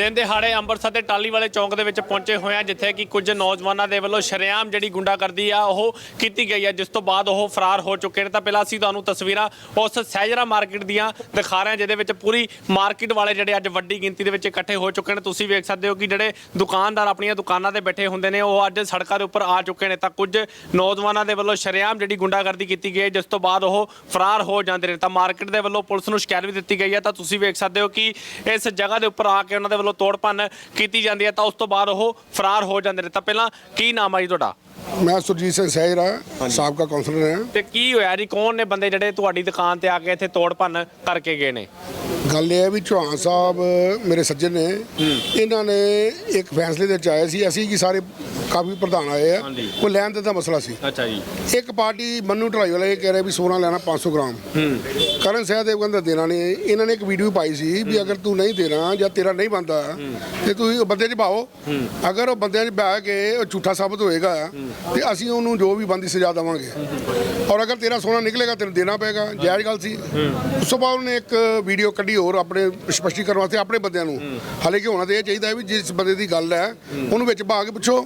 ਦਿਨ ਦਿਹਾੜੇ ਅੰਮ੍ਰਿਤਸਰ ਦੇ ਟਾਲੀ ਵਾਲੇ ਚੌਂਕ ਦੇ ਵਿੱਚ ਪਹੁੰਚੇ ਹੋਏ ਆ, ਜਿੱਥੇ ਕਿ ਕੁਝ ਨੌਜਵਾਨਾਂ ਦੇ ਵੱਲੋਂ ਸ਼ਰੇਆਮ ਜਿਹੜੀ ਗੁੰਡਾਗਰਦੀ ਆ, ਉਹ ਕੀਤੀ ਗਈ ਆ, ਜਿਸ ਤੋਂ ਬਾਅਦ ਉਹ ਫਰਾਰ ਹੋ ਚੁੱਕੇ ਨੇ। ਤਾਂ ਪਹਿਲਾਂ ਅਸੀਂ ਤੁਹਾਨੂੰ ਤਸਵੀਰਾਂ ਉਸ ਸਹਿਜਰਾ ਮਾਰਕੀਟ ਦੀਆਂ ਦਿਖਾ ਰਹੇ ਹਾਂ, ਜਿਹਦੇ ਵਿੱਚ ਪੂਰੀ ਮਾਰਕੀਟ ਵਾਲੇ ਜਿਹੜੇ ਅੱਜ ਵੱਡੀ ਗਿਣਤੀ ਦੇ ਵਿੱਚ ਇਕੱਠੇ ਹੋ ਚੁੱਕੇ ਨੇ। ਤੁਸੀਂ ਵੇਖ ਸਕਦੇ ਹੋ ਕਿ ਜਿਹੜੇ ਦੁਕਾਨਦਾਰ ਆਪਣੀਆਂ ਦੁਕਾਨਾਂ ਤੇ ਬੈਠੇ ਹੁੰਦੇ ਨੇ, ਉਹ ਅੱਜ ਸੜਕਾਂ ਦੇ ਉੱਪਰ ਆ ਚੁੱਕੇ ਨੇ। ਤਾਂ ਕੁਝ ਨੌਜਵਾਨਾਂ ਦੇ ਵੱਲੋਂ ਸ਼ਰੇਆਮ ਜਿਹੜੀ ਗੁੰਡਾਗਰਦੀ ਕੀਤੀ ਗਈ ਹੈ, ਜਿਸ ਤੋਂ ਬਾਅਦ ਉਹ ਫਰਾਰ ਹੋ ਜਾਂਦੇ ਨੇ। ਤਾਂ ਮਾਰਕੀਟ ਦੇ ਵੱਲੋਂ ਪੁਲਿਸ ਨੂੰ ਸ਼ਿਕਾਇਤ ਵੀ ਦਿੱਤੀ ਗਈ ਹੈ। ਤਾਂ ਤੁਸੀਂ ਵੇਖ ਸਕਦੇ ਹੋ ਕਿ ਇਸ ਜਗ੍ਹਾ ਦੇ ਉੱਪਰ ਆ ਕੇ ਉਹਨਾਂ ਦੇ ਵੱਲੋਂ ਤੋੜ ਭੰਨ ਕੀਤੀ ਜਾਂਦੀ ਹੈ ਤਾਂ ਉਸ ਤੋਂ ਬਾਅਦ ਉਹ ਫਰਾਰ ਹੋ ਜਾਂਦੇ ਨੇ। ਤਾਂ ਪਹਿਲਾਂ ਕੀ ਨਾਮ ਆ ਜੀ ਤੁਹਾਡਾ? ਮੈਂ ਸੁਰਜੀਤ ਸਿੰਘ ਸਹਿਜਰਾ ਸਾਬਕਾ ਕਾਉਂਸਲਰ ਹਾਂ ਤੇ ਕੀ ਹੋਇਆ ਜੀ? ਕੌਣ ਨੇ ਬੰਦੇ ਜਿਹੜੇ ਤੁਹਾਡੀ ਦੁਕਾਨ ਤੇ ਆ ਕੇ ਇੱਥੇ ਤੋੜ ਭੰਨ ਕਰਕੇ ਗਏ ਨੇ? ਗੱਲ ਇਹ ਹੈ ਵੀ ਚੌਹਾਨ ਸਾਹਿਬ ਮੇਰੇ ਸੱਜਣ ਨੇ ਇਹਨਾਂ ਨੇ ਇੱਕ ਫੈਸਲੇ ਦੇ ਵਿੱਚ ਆਏ ਸੀ ਅਸੀਂ ਕੀ ਸਾਰੇ ਕਾਫੀ ਪ੍ਰਧਾਨ ਆਏ ਆ। ਕੋਈ ਲੈਣ ਦੇਣ ਦਾ ਮਸਲਾ ਸੀ। ਅੱਛਾ ਜੀ। ਇੱਕ ਪਾਰਟੀ ਮੰਨੂ ਢਲਾਈ ਵਾਲੇ ਇਹ ਕਹਿ ਰਹੇ ਵੀ ਸੋਨਾ ਲੈਣਾ 500 ਗ੍ਰਾਮ। ਕਰਨ ਸਹਿਦੇਵ ਕਹਿੰਦਾ ਦੇਣਾ ਨਹੀਂ। ਇਹਨਾਂ ਨੇ ਇੱਕ ਵੀਡੀਓ ਪਾਈ ਸੀ ਵੀ ਅਗਰ ਤੂੰ ਨਹੀਂ ਦੇਣਾ ਜਾਂ ਤੇਰਾ ਨਹੀਂ ਬੰਦਾ ਤੇ ਤੁਸੀਂ ਉਹ ਬੰਦੇ 'ਚ ਪਾਓ ਅਗਰ ਉਹ ਬੰਦਿਆਂ 'ਚ ਬਹਿ ਕੇ ਉਹ ਝੂਠਾ ਸਾਬਤ ਹੋਏਗਾ ਤੇ ਅਸੀਂ ਉਹਨੂੰ ਜੋ ਵੀ ਬੰਦੀ ਸਜ਼ਾ ਦੇਵਾਂਗੇ। ਔਰ ਅਗਰ ਤੇਰਾ ਸੋਨਾ ਨਿਕਲੇਗਾ ਤੈਨੂੰ ਦੇਣਾ ਪਏਗਾ ਜਾਇਜ਼ ਗੱਲ ਸੀ। ਉਸ ਤੋਂ ਬਾਅਦ ਉਹਨੇ ਇੱਕ ਵੀਡੀਓ ਕੱਢੀ ਹੋਰ ਆਪਣੇ ਸਪਸ਼ਟੀਕਰਨ ਵਾਸਤੇ ਆਪਣੇ ਬੰਦਿਆਂ ਨੂੰ। ਹਾਲੇ ਕਿ ਹੋਣਾ ਤੇ ਇਹ ਚਾਹੀਦਾ ਹੈ ਵੀ ਜਿਸ ਬੰਦੇ ਦੀ ਗੱਲ ਹੈ ਉਹਨੂੰ ਵਿੱਚ ਪਾ ਕੇ ਪੁੱਛੋ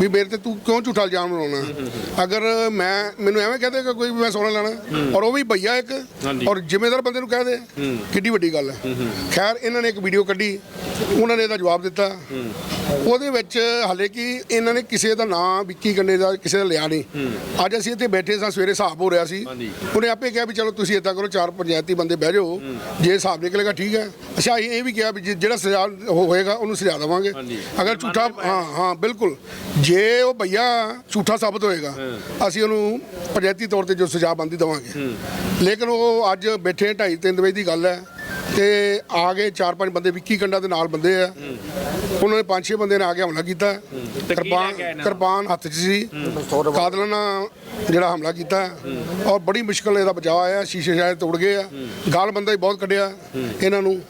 ਵੀ ਮੇਰੇ ਤੇ ਤੂੰ ਕਿਉਂ ਝੂਠਾ ਇਲਜ਼ਾਮ ਲਾਉਣਾ? ਅਗਰ ਮੈਂ ਮੈਨੂੰ ਐਵੇਂ ਕਹਿ ਦੇਗਾ ਕੋਈ ਵੀ ਮੈਂ ਸੋਨਾ ਲੈਣਾ ਔਰ ਉਹ ਵੀ ਭਈਆ ਇੱਕ। ਔਰ ਜ਼ਿੰਮੇਦਾਰ ਬੰਦੇ ਨੂੰ ਕਹਿ ਦੇ ਕਿੱਡੀ ਵੱਡੀ ਗੱਲ ਹੈ। ਖੈਰ ਇਹਨਾਂ ਨੇ ਇੱਕ ਵੀਡੀਓ ਕੱਢੀ ਉਹਨਾਂ ਨੇ ਇਹਦਾ ਜਵਾਬ ਦਿੱਤਾ। ਉਹਦੇ ਵਿੱਚ ਹਾਲੇ ਕਿ ਇਹਨਾਂ ਨੇ ਕਿਸੇ ਦਾ ਨਾਂ ਵਿੱਕੀ ਕੰਨੇ ਦਾ ਕਿਸੇ ਦਾ ਲਿਆ ਨਹੀਂ। ਅੱਜ ਅਸੀਂ ਇੱਥੇ ਬੈਠੇ ਸਾਂ ਸਵੇਰੇ ਹਿਸਾਬ ਹੋ ਰਿਹਾ ਸੀ। ਉਹਨੇ ਆਪੇ ਕਿਹਾ ਵੀ ਚਲੋ ਤੁਸੀਂ ਇਦਾਂ ਕਰੋ ਚਾਰ ਪੰਚਾਇਤੀ ਬੰਦੇ ਬਹਿ ਜਾਓ। ਜੇ ਹਿਸਾਬ ਨਿਕਲੇਗਾ ਠੀਕ ਹੈ। ਅੱਛਾ ਅਸੀਂ ਇਹ ਵੀ ਕਿਹਾ ਵੀ ਜੇ- ਜਿਹੜਾ ਸਜ਼ਾ ਹੋ- ਹੋਏਗਾ ਉਹਨੂੰ ਸਜ਼ਾ ਦੇਵਾਂਗੇ। ਅਗਰ ਝੂਠਾ ਹਾਂ ਹਾਂ ਬਿਲਕੁਲ। ਜੇ ਉਹ ਭਈਆ ਝੂਠਾ ਸਾਬਤ ਹੋਏਗਾ ਅਸੀਂ ਉਹਨੂੰ ਪੰਚਾਇਤੀ ਤੌਰ ਤੇ ਜੋ ਸਜ਼ਾ ਬੰਦੀ ਦੇਵਾਂਗੇ। ਲੇਕਿਨ ਉਹ ਅੱਜ ਬੈਠੇ 2:30 3 ਵਜੇ ਦੀ ਗੱਲ ਹੈ ਤੇ ਆ ਗਏ ਚਾਰ ਪੰਜ ਬੰਦੇ ਵਿੱਕੀ ਕੰਡਾ ਦੇ ਨਾਲ ਬੰਦੇ ਆ। ਉਹਨਾਂ ਨੇ ਪੰਜ ਛੇ ਬੰਦੇ ਨੇ ਆ ਕੇ ਹਮਲਾ ਕੀਤਾ। ਕਿਰਪਾਨ ਨਾਲ? ਕਿਰਪਾਨ ਹੱਥ 'ਚ ਸੀ। ਕਾਦਲਾਨਾ ਜਿਹੜਾ ਹਮਲਾ ਕੀਤਾ। ਔਰ ਬੜੀ ਮੁਸ਼ਕਲ ਨਾਲ ਇਹਦਾ ਬਚਾਅ ਆਇਆ ਸ਼ੀਸ਼ੇ ਸ਼ਾਇਦ ਤੋੜ ਗਏ ਆ। ਗਾਲ ਬੰਦਾ ਹੀ ਬਹੁਤ ਕੱਢਿਆ ਇਹਨਾਂ ਨੂੰ।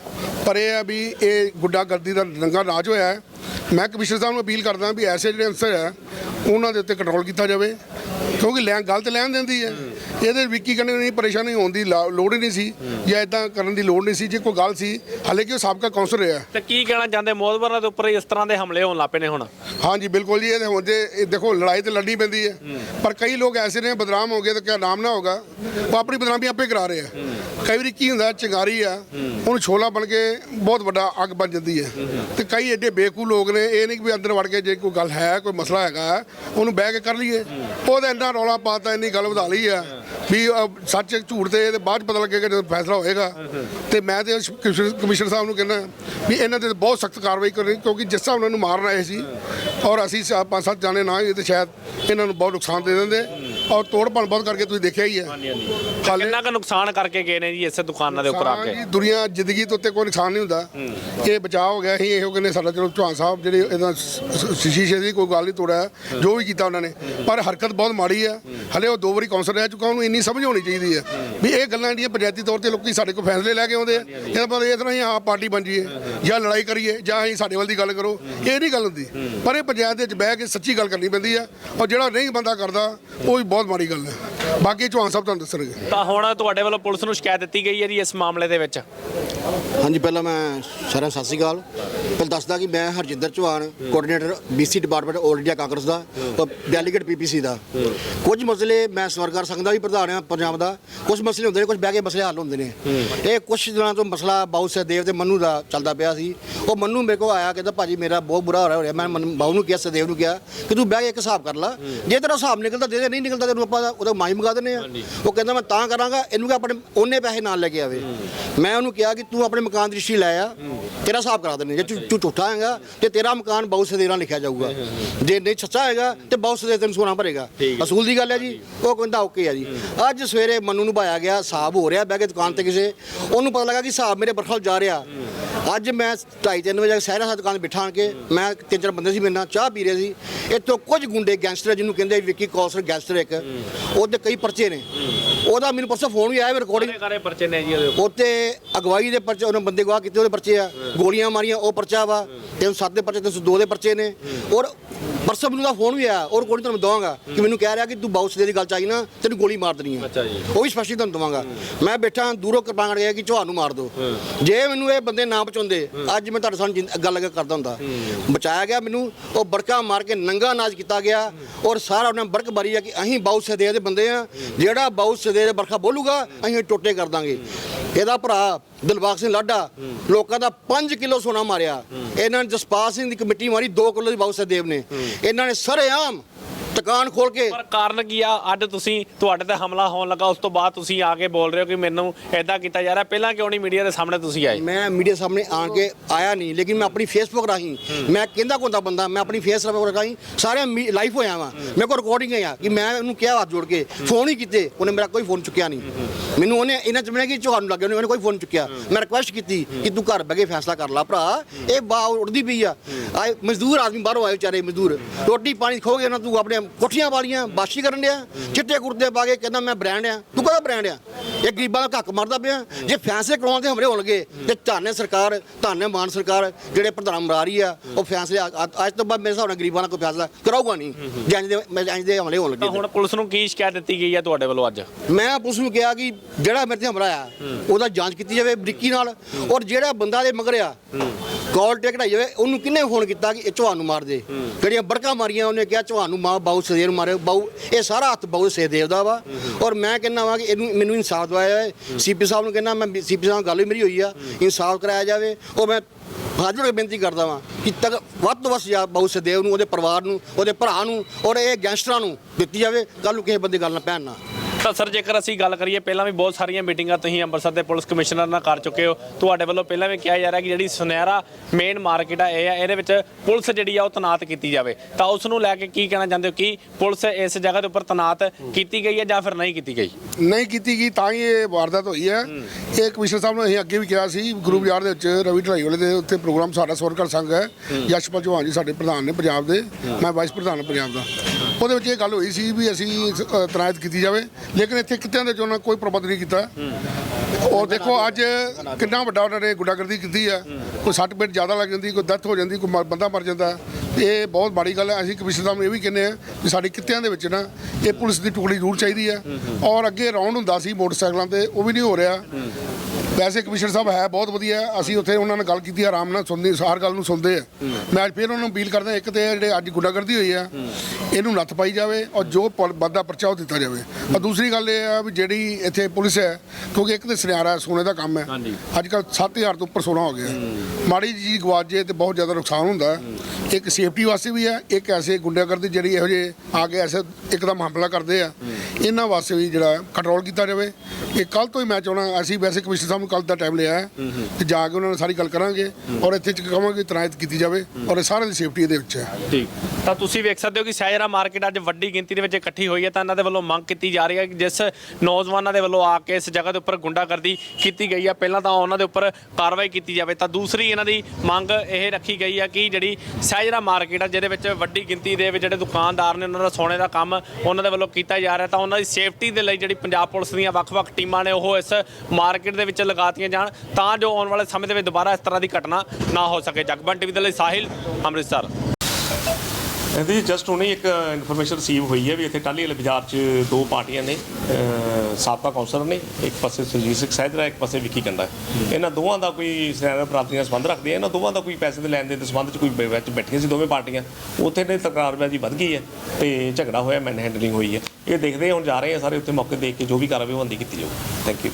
ਪਰ ਇਹ ਆ ਵੀ ਇਹ ਗੁੱਡਾਗਰਦੀ ਦਾ ਰੰਗਾ ਰਾਜ ਹੋਇਆ ਹੈ। ਮੈਂ ਕਮਿਸ਼ਨਰ ਸਾਹਿਬ ਨੂੰ ਅਪੀਲ ਕਰਦਾ ਵੀ ਐਸੇ ਜਿਹੜੇ ਅਨਸਰ ਆ ਉਹਨਾਂ ਦੇ ਉੱਤੇ ਕੰਟਰੋਲ ਕੀਤਾ ਜਾਵੇ। ਕਿਉਂਕਿ ਲੈਣ ਗੱਲ ਤੇ ਲੈਣ ਦਿੰਦੀ ਹੈ। ਇਹਦੇ ਵਿੱਕੀ ਕੰਨੇ ਨਹੀਂ ਪਰੇਸ਼ਾਨੀ ਹੋਣ ਦੀ ਲਾ- ਲੋੜ ਹੀ ਨਹੀਂ ਸੀ ਜਾਂ ਇਦਾਂ ਕਰਨ ਦੀ ਲੋੜ ਨਹੀਂ ਸੀ ਜੇ ਕੋਈ ਗੱਲ ਸੀ ਹਾਲੇ ਕਿ ਉਹ ਸਾਬਕਾ ਕੌਂਸਲਰ ਰਿਹਾ। ਤੇ ਕੀ ਕਹਿਣਾ ਚਾਹੁੰਦੇ ਮੋਦਵਰਾਂ ਦੇ ਉੱਪਰ ਇਸ ਤਰ੍ਹਾਂ ਦੇ ਹਮਲੇ ਹੋਣ ਲੱਪੇ ਨੇ ਹੁਣ? ਹਾਂਜੀ ਬਿਲਕੁਲ ਜੀ ਇਹ ਹੁੰਦੇ ਇਹ ਦੇਖੋ ਲੜਾਈ ਤੇ ਲੜਨੀ ਪੈਂਦੀ ਹੈ। ਪਰ ਕਈ ਲੋਕ ਐਸੇ ਨੇ ਬਦਨਾਮ ਹੋ ਗਏ ਤਾਂ ਕਿਆ ਨਾਮ ਨਾ ਹੋਗਾ ਉਹ ਆਪਣੀ ਬਦਨਾਮੀ ਆਪੇ ਕਰਾ ਰਹੇ ਆ। ਕਈ ਵਾਰੀ ਕੀ ਹੁੰਦਾ ਚਿੰਗਾਰੀ ਆ ਉਹਨੂੰ ਛੋਲਾ ਬਣ ਕੇ ਬਹੁਤ ਵੱਡਾ ਅੱਗ ਬਣ ਜਾਂਦੀ ਹੈ। ਤੇ ਕਈ ਐਡੇ ਬੇਕੂ ਲੋਕ ਨੇ ਇਹ ਨਹੀਂ ਕਿ ਵੀ ਅੰਦਰ ਵੜ ਕੇ ਜੇ ਕੋਈ ਗੱਲ ਹੈ ਕੋਈ ਮਸਲਾ ਹੈਗਾ ਉਹਨੂੰ ਬਹਿ ਕੇ ਕਰ ਲਈਏ। ਉਹਦਾ ਇੰਨਾ ਰੌਲਾ ਪਾਤਾ ਇੰਨੀ ਗੱਲ ਵਧਾ ਲਈ ਆ। ਵੀ ਅਹ, ਸੱਚ ਝੂਠ ਤੇ ਤੇ ਬਾਅਦ 'ਚ ਪਤਾ ਲੱਗੇਗਾ ਜਦੋਂ ਫੈਸਲਾ ਹੋਏਗਾ। ਤੇ ਮੈਂ ਤੇ ਉਸ ਕਮਿਸ਼ਨਰ ਕਮਿਸ਼ਨਰ ਸਾਹਿਬ ਨੂੰ ਕਹਿੰਦਾ ਵੀ ਇਹਨਾਂ ਤੇ ਬਹੁਤ ਸਖਤ ਕਾਰਵਾਈ ਕਰਨੀ ਕਿਉਂਕਿ ਜਿਸ ਹਿਸਾਬ ਨਾਲ ਇਹਨੂੰ ਮਾਰਨ ਆਏ ਸੀ ਔਰ ਅਸੀਂ ਸਾ- ਪੰਜ ਸੱਤ ਜਾਣੇ ਨਾ ਇਹ ਤੇ ਸ਼ਾਇਦ ਇਹਨਾਂ ਨੂੰ ਬਹੁਤ ਨੁਕਸਾਨ ਦੇ ਦਿੰਦੇ। ਔਰ ਤੋੜ ਭੰਨ ਬਹੁਤ ਕਰਕੇ ਤੁਸੀਂ ਦੇਖਿਆ ਹੀ ਹੈ। ਹਾਲੇ ਕਿੰਨਾ ਕੁ ਨੁਕਸਾਨ ਕਰਕੇ ਗਏ ਨੇ ਜੀ ਇਸੇ ਦੁਕਾਨਾਂ ਦੇ ਉੱਪਰ ਆ ਕੇ? ਦੁਨੀਆ ਜ਼ਿੰਦਗੀ ਤੋਂ ਉੱਤੇ ਕੋਈ ਨੁਕਸਾਨ ਨਹੀਂ ਹੁੰਦਾ। ਇਹ ਬਚਾਅ ਹੋ ਗਿਆ ਸੀ ਇਹੋ ਕਹਿੰਦੇ ਸਾਡਾ ਚਲੋ ਚੌਹਾਨ ਸਾਹਿਬ ਜਿਹੜੇ ਇਹਦਾ ਸ- ਸ- ਸ਼ੀਸ਼ੇ ਦੀ ਕੋਈ ਗੱਲ ਨਹੀਂ ਤੋੜਿਆ ਜੋ ਵੀ ਕੀਤਾ ਉਹਨਾਂ ਨੇ। ਪਰ ਹਰਕਤ ਬਹੁਤ ਮਾੜੀ ਆ ਹਲੇ ਉਹ ਦੋ ਵਾਰੀ ਕੌਂਸਲ ਰਹਿ ਚੁੱਕਾ ਉਹਨੂੰ ਇੰਨੀ ਸਮਝ ਹੋਣੀ ਚਾਹੀਦੀ ਹੈ ਵੀ ਇਹ ਗੱਲਾਂ ਜਿਹੜੀਆਂ ਪੰਚਾਇਤੀ ਤੌਰ ਤੇ ਲੋਕੀ ਸਾਡੇ ਕੋਲ ਫੈਸਲੇ ਲੈ ਕੇ ਆਉਂਦੇ ਆ ਇਹਦਾ ਮਤਲਬ ਇਹ ਤਰ੍ਹਾਂ ਹੀ ਆਪ ਪਾਰਟੀ ਬਣ ਜਾਈਏ ਜਾਂ ਲੜਾਈ ਕਰੀਏ ਜਾਂ ਅਸੀਂ ਸਾਡੇ ਵੱਲ ਦੀ ਗੱਲ ਕਰੋ ਇਹ ਨਹੀਂ ਗੱਲ ਹੁੰਦੀ। ਪਰ ਇਹ ਪੰਚਾਇਤ ਦੇ ਵਿੱਚ ਬਹਿ ਕੇ ਸੱਚੀ ਗੱਲ ਕਰਨੀ ਪੈਂਦੀ ਆ ਔਰ ਜਿਹੜਾ ਨਹੀਂ ਬੰਦਾ ਕਰਦਾ ਉਹ ਵੀ ਬਹੁਤ ਬਹੁਤ ਮਾੜੀ ਗੱਲ ਹੈ। ਬਾਕੀ ਚੌਹਾਨ ਸਾਹਿਬ ਤੁਹਾਨੂੰ ਦੱਸਣਗੇ। ਤਾਂ ਹੁਣ ਤੁਹਾਡੇ ਵੱਲੋਂ ਪੁਲਿਸ ਨੂੰ ਸ਼ਿਕਾਇਤ ਦਿੱਤੀ ਗਈ ਹੈ ਜੀ ਇਸ ਮਾਮਲੇ ਦੇ ਵਿੱਚ? ਹਾਂਜੀ, ਪਹਿਲਾਂ ਮੈਂ ਸਾਰਿਆਂ ਨੂੰ ਸਤਿ ਸ਼੍ਰੀ ਅਕਾਲ। ਪਹਿਲਾਂ ਦੱਸਦਾ ਕਿ ਮੈਂ Harjinder Chauhan coordinator BC department all India Congress ਦਾ ਡੈਲੀਗੇਟ ਪੀਪੀਸੀ ਦਾ। ਕੁਝ ਮਸਲੇ ਮੈਂ ਸਵਰਗਰ ਸੰਘ ਦਾ ਵੀ ਪ੍ਰਧਾਨ ਹਾਂ, ਪੰਜਾਬ ਦਾ। ਕੁਝ ਮਸਲੇ ਹੁੰਦੇ ਨੇ, ਕੁਝ ਬਹਿ ਕੇ ਮਸਲੇ ਹੱਲ ਹੁੰਦੇ ਨੇ। ਇਹ ਕੁਝ ਦਿਨਾਂ ਤੋਂ ਮਸਲਾ ਬਾਉ ਸਹਿਦੇਵ ਤੇ ਮੰਨੂ ਦਾ ਚੱਲਦਾ ਪਿਆ ਸੀ। ਉਹ ਮੰਨੂ ਮੇਰੇ ਕੋਲ ਆਇਆ, ਕਹਿੰਦਾ ਭਾਜੀ ਮੇਰਾ ਬਹੁਤ ਬੁਰਾ ਹੋ ਰਿਹਾ ਮੈਂ ਮੰਨੂ- ਬਾਊ ਨੂੰ ਕਿਹਾ, ਸਹਿਦੇਵ ਨੂੰ ਕਿਹਾ ਕਿ ਤੂੰ ਬਹਿ ਕੇ ਇੱਕ ਹਿਸਾਬ ਕਰ ਲੈ। ਜੇ ਤੇਰਾ ਹਿਸਾਬ ਨਿਕਲਦਾ, ਦੇ ਦੇ, ਨਹੀਂ ਨਿਕਲਦਾ, ਤੈਨੂੰ ਆਪਾਂ ਉਹਦਾ ਮਾਈ ਮੰਗਾ ਦਿੰਦੇ ਆ ਉਹ ਕਹਿੰਦਾ, ਮੈਂ ਤਾਂ ਕਰਾਂਗਾ, ਇਹਨੂੰ ਕਿ ਆਪਣੇ ਉਹਨੇ ਪੈਸੇ ਨਾਲ ਲੈ ਕੇ ਆਵੇ। ਮੈਂ ਉਹਨੂੰ ਕਿਹਾ ਕਿ ਤੂੰ ਆਪਣੇ ਮਕਾਨ ਦੀ ਰਜਿਸਟਰੀ ਲੈ ਆ ਤੇਰਾ ਹਿਸਾਬ ਕਰਾ ਦਿੰਦੇ ਜੇ ਤੂੰ- ਝੂਠਾ ਹੈਗਾ ਤੇ ਤੇਰਾ ਮਕਾਨ ਬਹੁਤ ਸਦੇਰਾ ਲਿਖਿਆ ਜਾਊਗਾ। ਜੇ ਨਹੀਂ ਸੱਚਾ ਹੈਗਾ ਤੇ ਬਹੁਤ ਸਦੇ ਤੈਨੂੰ ਸੋਨਾ ਭਰੇਗਾ। ਅਸੂਲ ਦੀ ਗੱਲ ਹੈ ਜੀ ਉਹ ਕਹਿੰਦਾ ਓਕੇ ਆ ਜੀ। ਅੱਜ ਸਵੇਰੇ ਮੰਨੂ ਨੂੰ ਭਾਇਆ ਗਿਆ ਹਿਸਾਬ ਹੋ ਰਿਹਾ ਬਹਿ ਕੇ ਦੁਕਾਨ ਤੇ ਕਿਸੇ ਉਹਨੂੰ ਪਤਾ ਲੱਗਾ ਕਿ ਹਿਸਾਬ ਮੇਰੇ ਬਰਖਲ ਜਾ ਰਿਹਾ। ਅੱਜ ਮੈਂ 2:30 ਵਜੇ ਸਹਿਰਾ ਸਾਹਿਬ ਦੁਕਾਨ ਬਿਠਾ ਆਣ ਕੇ ਮੈਂ ਤਿੰਨ ਚਾਰ ਬੰਦੇ ਸੀ ਮੇਰੇ ਨਾਲ ਚਾਹ ਪੀ ਰਹੇ ਸੀ। ਇੱਥੋਂ ਕੁਝ ਗੁੰਡੇ ਗੈਂਗਸਟਰ ਜਿਹਨੂੰ ਕਹਿੰਦੇ ਵਿੱਕੀ ਕੌਸਰ ਗੈਂਗਸਟਰ ਇੱਕ। ਉਹਦੇ ਕਈ ਪਰਚੇ ਨੇ। ਉਹਦਾ ਮੈਨੂੰ ਪਰਸੋਂ ਫੋਨ ਵੀ ਆਇਆ ਰਿਕਾਰਡਿੰਗ ਕਿਹੜੇ ਕਰੇ ਪਰਚੇ ਨੇ ਜੀ ਉਹਦੇ ਉੱਤੇ ਅਗਵਾਈ ਦੇ ਪਰਚੇ ਉਹਨਾਂ ਬੰਦੇ ਗਵਾਹ ਕੀਤੇ ਉਹਦੇ ਪਰਚੇ ਆ। ਗੋਲੀਆਂ ਮਾਰੀਆਂ ਉਹ ਪਰਚਾ ਵਾ। 307 ਦੇ ਪਰਚੇ 302 ਦੇ ਪਰਚੇ ਨੇ। ਔਰ ਪਰਸੋਂ ਮੈਨੂੰ ਦਾ ਫੋਨ ਵੀ ਆਇਆ ਔਰ ਕੋਈ ਤੁਹਾਨੂੰ ਦਵਾਂਗਾ ਕਿ ਮੈਨੂੰ ਕਹਿ ਰਿਹਾ ਕਿ ਤੂੰ ਬਾਉਸ ਦੇ ਦੀ ਗੱਲ ਚਾਹੀ ਨਾ ਤੈਨੂੰ ਗੋਲੀ ਮਾਰ ਦੇਣੀ ਹੈ। ਅੱਛਾ ਜੀ। ਉਹ ਵੀ ਸਪਸ਼ਟੀ ਤੁਹਾਨੂੰ ਦਵਾਂਗਾ। ਮੈਂ ਬੈਠਾ ਦੂਰੋਂ ਕਿਰਪਾਨ ਗਿਆ ਕਿ ਤੁਹਾਨੂੰ ਮਾਰ ਦੋ ਜੇ ਮੈਨੂੰ ਇਹ ਬੰਦੇ ਨਾ ਬਚਾਉਂਦੇ ਅੱਜ ਮੈਂ ਤੁਹਾਡੇ ਸਾਹਮਣੇ ਗੱਲ ਕਰਦਾ ਹੁੰਦਾ। ਬਚਾਇਆ ਗਿਆ ਮੈਨੂੰ ਉਹ ਬੜਕਾ ਮਾਰ ਕੇ ਨੰਗਾ ਨਾਚ ਕੀਤਾ ਗਿਆ ਔਰ ਸਾਰਾ ਉਹਨਾਂ ਬਰਕ ਮਾਰੀ ਆ ਕਿ ਅਸੀਂ ਬਾਉ ਸਦੇ ਦੇ ਬੰਦੇ ਆ ਜਿਹੜਾ ਬਾਉ ਸਦੇ ਦੇ ਬਰਖਾ ਬੋਲੂਗਾ ਅਸੀਂ ਟੋਟੇ ਕਰ ਦਾਂਗੇ। ਇਹਦਾ ਭਰਾ ਦਿਲਬਾਗ ਸਿੰਘ ਲਾਡਾ ਲੋਕਾਂ ਦਾ 5 ਕਿਲੋ ਸੋਨਾ ਮਾਰਿਆ। ਇਹਨਾਂ ਨੇ ਜਸਪਾਲ ਸਿੰਘ ਦੀ ਕਮੇਟੀ ਮਾਰੀ 2 ਕਿਲੋ ਦੀ ਬਾਉ ਸਦੇਵ ਨੇ। ਇਹਨਾਂ ਨੇ ਸਰੇਆਮ ਦੁਕਾਨ ਖੋਲ ਕੇ। ਪਰ ਕਾਰਨ ਕੀ ਆ? ਅੱਜ ਤੁਸੀਂ ਤੁਹਾਡੇ ਤੇ ਹਮਲਾ ਹੋਣ ਲੱਗਾ ਉਸ ਤੋਂ ਬਾਅਦ ਤੁਸੀਂ ਆ ਕੇ ਬੋਲ ਰਹੇ ਹੋ ਕਿ ਮੈਨੂੰ ਐਦਾਂ ਕੀਤਾ ਜਾ ਰਿਹਾ। ਪਹਿਲਾਂ ਕਿਉਂ ਨਹੀਂ ਮੀਡੀਆ ਦੇ ਸਾਹਮਣੇ ਤੁਸੀਂ ਆਏ? ਮੈਂ ਮੀਡੀਆ ਸਾਹਮਣੇ ਆਣ ਕੇ ਆਇਆ ਨਹੀਂ ਲੇਕਿਨ ਮੈਂ ਆਪਣੀ ਫੇਸਬੁੱਕ ਰਾਹੀਂ ਮੈਂ ਕਹਿੰਦਾ ਕੋਂਦਾ ਬੰਦਾ ਮੈਂ ਆਪਣੀ ਫੇਸਬੁੱਕ ਰਾਹੀਂ ਸਾਰੇ ਲਾਈਵ ਹੋਇਆ ਵਾਂ। ਮੇਰੇ ਕੋਲ ਰਿਕਾਰਡਿੰਗ ਹੈ ਆ ਕਿ ਮੈਂ ਉਹਨੂੰ ਕਿਹਾ ਹੱਥ ਜੋੜ ਕੇ ਫੋਨ ਹੀ ਕੀਤੇ ਉਹਨੇ ਮੇਰਾ ਕੋਈ ਫੋਨ ਚੁੱਕਿਆ ਨਹੀਂ। ਮੈਨੂੰ ਉਹਨੇ ਇਹਨਾਂ ਚ ਕਿ ਤੁਹਾਨੂੰ ਲੱਗਿਆ ਉਹਨੇ ਕੋਈ ਫੋਨ ਚੁੱਕਿਆ। ਮੈਂ ਰਿਕੁਐਸਟ ਕੀਤੀ ਕਿ ਤੂੰ ਘਰ ਬਹਿ ਕੇ ਫੈਸਲਾ ਕਰ ਲੈ ਭਰਾ। ਇਹ ਬਾ ਉੜਦੀ ਪਈ ਆ। ਆਏ ਮਜ਼ਦੂਰ ਆਦਮੀ ਬਾਹਰੋਂ ਆਏ ਵਿਚਾਰੇ ਮਜ਼ਦੂਰ। ਰੋਟੀ ਪਾਣੀ ਖੋ ਗਏ ਨਾ ਤੂੰ ਆਪਣੇ ਕੋਠੀਆਂ ਵਾਲੀਆਂ ਬਾਸ਼ੀ ਕਰਨ ਡਿਆ। ਚਿੱਟੇ ਕੁੜਤੇ ਪਾ ਕੇ ਕਹਿੰਦਾ ਮੈਂ ਬ੍ਰਾਂਡ ਆ। ਤੂੰ ਕਹਦਾ ਬ੍ਰਾਂਡ ਆ? ਇਹ ਗਰੀਬਾਂ ਦਾ ਹੱਕ ਮਰਦਾ ਪਿਆ। ਜੇ ਫੈਸਲੇ ਕਰਾਉਣ ਤੇ ਹਮਲੇ ਹੋਣਗੇ ਤੇ ਧਾਨੇ ਸਰਕਾਰ ਧਾਨੇ ਮਾਨ ਸਰਕਾਰ ਜਿਹੜੇ ਪ੍ਰਧਾਨ ਮਰਾਰੀ ਆ ਉਹ ਫੈਸਲੇ ਅੱਜ ਤੋਂ ਬਾਅਦ ਮੇਰੇ ਹਿਸਾਬ ਨਾਲ ਗਰੀਬਾਂ ਦਾ ਕੋਈ ਫੈਸਲਾ ਕਰਾਊਗਾ ਨਹੀਂ। ਜੰਜ ਦੇ ਮੈਂ ਜੰਜ ਦੇ ਹਮਲੇ ਹੋਣ ਤਾਂ ਲੱਗੇ ਹੁਣ ਪੁਲਿਸ ਨੂੰ ਕੀ ਸ਼ਿਕਾਇਤ ਦਿੱਤੀ ਗਈ ਆ ਤੁਹਾਡੇ ਵੱਲੋਂ ਅੱਜ? ਮੈਂ ਪੁਲਿਸ ਨੂੰ ਕਿਹਾ ਕਿ ਜਿਹੜਾ ਮੇਰੇ ਤੇ ਹਮਲਾ ਆ ਉਹਦਾ ਜਾਂਚ ਕੀਤੀ ਜਾਵੇ ਬਰੀਕੀ ਨਾਲ। ਔਰ ਜਿਹੜਾ ਬੰਦਾ ਦੇ ਮਗਰ ਆ ਕਾਲ ਟਿਕਟਾਈ ਜਾਵੇ ਉਹਨੂੰ ਕਿੰਨੇ ਫੋਨ ਕੀਤਾ ਕਿ ਇਹ ਚੌਹਾਨ ਨੂੰ ਮਾਰ ਦੇ? ਜਿਹੜੀਆਂ ਬੜਕਾ ਮਾਰੀਆਂ ਉਹਨੇ ਕਿਹਾ ਚੌਹਾਨ ਨੂੰ ਮਾਂ ਬਾਉ ਸਦੇਵ ਨੂੰ ਮਾਰੇ ਬਾਉ ਇਹ ਸਾਰਾ ਹੱਥ ਬਾਉ ਸਦੇਵ ਦਾ ਵਾ। ਔਰ ਮੈਂ ਕਹਿੰਦਾ ਵਾਂ ਕਿ ਇਹਨੂੰ ਮੈਨੂੰ ਇਨਸਾਫ ਦਵਾਇਆ ਹੈ। ਸੀਪੀ ਸਾਹਿਬ ਨੂੰ ਕਹਿੰਦਾ ਮੈਂ ਸੀਪੀ ਸਾਹਿਬ ਨਾਲ ਗੱਲ ਵੀ ਮੇਰੀ ਹੋਈ ਆ ਇਨਸਾਫ ਕਰਾਇਆ ਜਾਵੇ। ਉਹ ਮੈਂ ਹੱਥ ਜੋੜ ਕੇ ਬੇਨਤੀ ਕਰਦਾ ਵਾਂ ਕਿ ਤੱਕ ਵੱਧ ਤੋਂ ਵੱਧ ਸਜ਼ਾ ਬਾਉ ਸਦੇਵ ਨੂੰ ਉਹਦੇ ਪਰਿਵਾਰ ਨੂੰ ਉਹਦੇ ਭਰਾ ਨੂੰ ਔਰ ਇਹ ਗੈਂਗਸਟਰਾਂ ਨੂੰ ਦਿੱਤੀ ਜਾਵੇ। ਕੱਲ ਨੂੰ ਕਿਸੇ ਬੰਦੇ ਗੱਲ ਨਾ ਪੈਣ ਨਾ ਤਾਂ ਸਰ ਜੇਕਰ ਅਸੀਂ ਗੱਲ ਕਰੀਏ ਪਹਿਲਾਂ ਵੀ ਬਹੁਤ ਸਾਰੀਆਂ ਮੀਟਿੰਗਾਂ ਤੁਸੀਂ ਅੰਮ੍ਰਿਤਸਰ ਦੇ ਪੁਲਿਸ ਕਮਿਸ਼ਨਰ ਨਾਲ ਕਰ ਚੁੱਕੇ ਹੋ। ਤੁਹਾਡੇ ਵੱਲੋਂ ਪਹਿਲਾਂ ਵੀ ਕਿਹਾ ਜਾ ਰਿਹਾ ਕਿ ਜਿਹੜੀ ਸੁਨਹਿਰਾ ਮੇਨ ਮਾਰਕੀਟ ਆ ਇਹ ਆ ਇਹਦੇ ਵਿੱਚ ਪੁਲਿਸ ਜਿਹੜੀ ਆ ਉਹ ਤਨਾਤ ਕੀਤੀ ਜਾਵੇ। ਤਾਂ ਉਸ ਨੂੰ ਲੈ ਕੇ ਕੀ ਕਹਿਣਾ ਚਾਹੁੰਦੇ ਹੋ? ਕਿ ਪੁਲਿਸ ਇਸ ਜਗ੍ਹਾ ਦੇ ਉੱਪਰ ਤਨਾਤ ਕੀਤੀ ਗਈ ਹੈ ਜਾਂ ਫਿਰ ਨਹੀਂ ਕੀਤੀ ਗਈ? ਨਹੀਂ ਕੀਤੀ ਗਈ ਤਾਂ ਹੀ ਇਹ ਵਾਰਦਾਤ ਹੋਈ ਹੈ। ਇਹ ਕਮਿਸ਼ਨਰ ਸਾਹਿਬ ਨੂੰ ਅਸੀਂ ਅੱਗੇ ਵੀ ਕਿਹਾ ਸੀ ਗੁਰੂ ਬਾਜ਼ਾਰ ਦੇ ਵਿੱਚ ਰਵੀ ਢਲਾਈ ਵਾਲੇ ਦੇ ਉੱਤੇ ਪ੍ਰੋਗਰਾਮ ਸਾਡਾ ਸਵਰਕਰ ਸੰਘ ਹੈ। ਯਸ਼ਪਾਲ ਚੌਹਾਨ ਜੀ ਸਾਡੇ ਪ੍ਰਧਾਨ ਨੇ ਪੰਜਾਬ ਦੇ। ਮੈਂ ਵਾਈਸ ਪ੍ਰਧਾਨ ਪੰਜਾਬ ਦਾ। ਉਹਦੇ ਵਿੱਚ ਇਹ ਗੱਲ ਹੋਈ ਸੀ ਵੀ ਅਸੀਂ ਅ, ਤਨਾਇਤ ਕੀਤੀ ਜਾਵੇ। ਲੇਕਿਨ ਇੱਥੇ ਕਿਤਿਆਂ ਦੇ ਉਹਨਾਂ ਕੋਈ ਪ੍ਰਬੰਧ ਨਹੀਂ ਕੀਤਾ। ਔਰ ਦੇਖੋ ਅੱਜ ਕਿੰਨਾ ਵੱਡਾ ਉਹਨਾਂ ਨੇ ਗੁੰਡਾਗਰਦੀ ਕੀਤੀ ਆ। ਕੋਈ ਸੱਟ ਪੇਟ ਜ਼ਿਆਦਾ ਲੱਗ ਜਾਂਦੀ ਕੋਈ ਡੈਥ ਹੋ ਜਾਂਦੀ ਕੋਈ ਮਰ- ਬੰਦਾ ਮਰ ਜਾਂਦਾ। ਇਹ ਬਹੁਤ ਮਾੜੀ ਗੱਲ ਹੈ ਅਸੀਂ ਕਮਿਸ਼ਨਰ ਸਾਹਿਬ ਨੂੰ ਇਹ ਵੀ ਕਹਿੰਦੇ ਆ ਕਿ ਸਾਡੇ ਕਿੱਤਿਆਂ ਦੇ ਵਿੱਚ ਨਾ ਇਹ ਪੁਲਿਸ ਦੀ ਟੁਕੜੀ ਜ਼ਰੂਰ ਚਾਹੀਦੀ ਆ। ਔਰ ਅੱਗੇ ਰਾਉਂਡ ਹੁੰਦਾ ਸੀ ਮੋਟਰਸਾਈਕਲਾਂ ਤੇ ਉਹ ਵੀ ਨਹੀਂ ਹੋ ਰਿਹਾ। ਵੈਸੇ ਕਮਿਸ਼ਨਰ ਸਾਹਿਬ ਹੈ ਬਹੁਤ ਵਧੀਆ ਅਸੀਂ ਉੱਥੇ ਉਹਨਾਂ ਨਾਲ ਗੱਲ ਕੀਤੀ ਆਰਾਮ ਨਾਲ ਸੁਣਦੇ ਹਰ ਗੱਲ ਨੂੰ ਸੁਣਦੇ ਆ। ਮੈਂ ਅੱਜ ਫਿਰ ਉਹਨਾਂ ਨੂੰ ਅਪੀਲ ਕਰਦਾ ਇੱਕ ਤੇ ਜਿਹੜੇ ਅੱਜ ਗੁੰਡਾਗਰਦੀ ਹੋਈ ਆ ਇਹਨੂੰ ਨੱਥ ਪਾਈ ਜਾਵੇ ਔਰ ਜੋ ਬੰਦਾ ਪਰਚਾ ਉਹ ਦਿੱਤਾ ਜਾਵੇ। ਔਰ ਦੂਸਰੀ ਗੱਲ ਇਹ ਆ ਵੀ ਜਿਹੜੀ ਇੱਥੇ ਪੁਲਿਸ ਹੈ ਕਿਉਂਕਿ ਇੱਕ ਤੇ ਸੁਨਿਆਰਾ ਸੋਨੇ ਦਾ ਕੰਮ ਹੈ। ਅੱਜ ਕੱਲ 7000 ਤੋਂ ਉੱਪਰ ਸੋਨਾ ਹੋ ਗਿਆ। ਮਾੜੀ ਜੀ ਗਵਾਚ ਜੇ ਤੇ ਬਹੁਤ ਜ਼ਿਆਦਾ ਨੁਕਸਾਨ ਹੁੰਦਾ। ਇੱਕ ਸੇਫਟੀ ਵਾਸਤੇ ਵੀ ਹੈ ਇੱਕ ਐਸੇ ਗੁੰਡਾਗਰਦੀ ਜਿਹੜੀ ਇਹੋ ਜਿਹੇ ਆ ਕੇ ਐਸੇ ਇੱਕਦਮ ਹਮਲਾ ਕਰਦੇ ਆ। ਇਹਨਾਂ ਵਾਸਤੇ ਵੀ ਜਿਹੜਾ ਕੰਟਰੋਲ ਕੀਤਾ ਜਾਵੇ। ਇਹ ਕੱਲ ਤੋਂ ਹੀ ਮੈਂ ਚਾਹਣਾ ਅਸੀਂ ਵੈਸੇ ਕਮਿਸ਼ਨਰ ਸਾਹਿਬ ਨੂੰ ਕੱਲ ਦਾ ਟਾਈਮ ਲਿਆ ਹੈ ਤੇ ਜਾ ਕੇ ਉਹਨਾਂ ਨਾਲ ਸਾਰੀ ਗੱਲ ਕਰਾਂਗੇ ਔਰ ਇੱਥੇ ਚ ਕਹਾਂਗੇ ਤਨਾਇਤ ਕੀਤੀ ਜਾਵੇ ਔਰ ਸਾਰਿਆਂ ਦੀ ਸੇਫਟੀ ਇਹਦੇ ਵਿੱਚ ਹੈ। ਠੀਕ। ਤਾਂ ਤੁਸੀਂ ਵੇਖ ਸਕਦੇ ਹੋ ਕਿ ਸਹਿਜਰਾ ਮਾਰਕੀਟ ਅੱਜ ਵੱਡੀ ਗਿਣਤੀ ਦੇ ਵਿੱਚ ਇਕੱਠੀ ਹੋਈ ਹੈ ਤਾਂ ਇਹਨਾਂ ਦੇ ਵੱਲੋਂ ਮੰਗ ਕੀਤੀ ਜਾ ਰਹੀ ਹੈ ਕਿ ਜਿਸ ਨੌਜਵਾਨਾਂ ਦੇ ਵੱਲੋਂ ਆ ਕੇ ਇਸ ਜਗ੍ਹਾ ਦੇ ਉੱਪਰ ਗੁੰਡਾਗਰਦੀ ਕੀਤੀ ਗਈ ਹੈ ਪਹਿਲਾਂ ਤਾਂ ਉਹਨਾਂ ਦੇ ਉੱਪਰ ਕਾਰਵਾਈ ਕੀਤੀ ਜਾਵੇ ਤਾਂ ਦੂਸਰੀ ਇਹਨਾਂ ਦੀ ਮੰਗ ਇਹ ਰੱਖੀ ਗਈ ਹੈ ਕਿ ਜਿਹੜੀ ਸਹਿਜਰਾ ਮਾਰਕੀਟ ਹੈ ਜਿਹਦੇ ਵਿੱਚ ਵੱਡੀ ਗਿਣਤੀ ਦੇ ਵਿੱਚ ਜਿਹੜੇ ਦੁਕਾਨਦਾਰ ਨੇ ਉਹਨਾਂ ਦਾ ਸੋਨੇ ਦਾ ਕੰਮ ਉਹਨਾਂ ਦੇ ਵੱਲੋਂ ਕੀਤਾ ਜਾ ਰਿਹਾ ਤਾਂ ਉਹਨਾਂ ਦੀ ਸੇਫਟੀ ਦੇ ਲਈ ਜਿਹੜੀ ਪੰਜਾਬ ਪੁਲਿਸ ਦੀਆਂ ਵੱਖ-ਵੱਖ ਟੀਮਾਂ ਨੇ ਉਹ ਇਸ ਮਾਰਕੀਟ ਦੇ ਵਿੱਚ ਲਗਾਤੀਆਂ ਜਾਣ ਤਾਂ ਜੋ ਆਉਣ ਵਾਲੇ ਸਮੇਂ ਦੇ ਵਿੱਚ ਦੁਬਾਰਾ ਇਸ ਤਰ੍ਹਾਂ ਦੀ ਘਟਨਾ ਨਾ ਹੋ ਸਕੇ। ਜਗਬਨ ਟੀਵੀ ਦੇ ਲਈ ਸਾਹਿਲ, ਅੰਮ੍ਰਿਤਸਰ। ਇਹਦੀ ਜਸਟ ਹੁਣੇ ਇੱਕ ਇਨਫੋਰਮੇਸ਼ਨ ਰਿਸੀਵ ਹੋਈ ਹੈ ਵੀ ਇੱਥੇ ਟਾਲੀ ਵਾਲੇ ਬਾਜ਼ਾਰ 'ਚ ਦੋ ਪਾਰਟੀਆਂ ਨੇ ਸਾਬਕਾ ਕੌਂਸਲਰ ਨੇ, ਇੱਕ ਪਾਸੇ ਸੁਰਜੀਤ ਸਿੰਘ ਸਹਿਜਰਾ ਇੱਕ ਪਾਸੇ ਵਿੱਕੀ ਕੰਡਾ। ਇਹਨਾਂ ਦੋਵਾਂ ਦਾ ਕੋਈ ਸੈਨਾ ਪ੍ਰਾਪਤੀਆਂ ਸੰਬੰਧ ਰੱਖਦੇ ਆ, ਇਹਨਾਂ ਦੋਵਾਂ ਦਾ ਕੋਈ ਪੈਸੇ ਦੇ ਲੈਣ ਦੇਣ ਦੇ ਸੰਬੰਧ 'ਚ ਕੋਈ ਵਿੱਚ ਬੈਠੀਆਂ ਸੀ ਦੋਵੇਂ ਪਾਰਟੀਆਂ। ਉੱਥੇ ਨੇ ਤਕਰਾਰਬਾਜ਼ੀ ਵੱਧ ਗਈ ਹੈ ਤੇ ਝਗੜਾ ਹੋਇਆ ਮੈਨ ਹੈਂਡਲਿੰਗ ਹੋਈ ਹੈ। ਇਹ ਦੇਖਦੇ ਹੁਣ ਜਾ ਰਹੇ ਆ ਸਾਰੇ ਉੱਥੇ ਮੌਕੇ ਦੇਖ ਕੇ ਜੋ ਵੀ ਕਾਰਵਾਈ ਹੁੰਦੀ ਕੀਤੀ ਜਾਊ। Thank you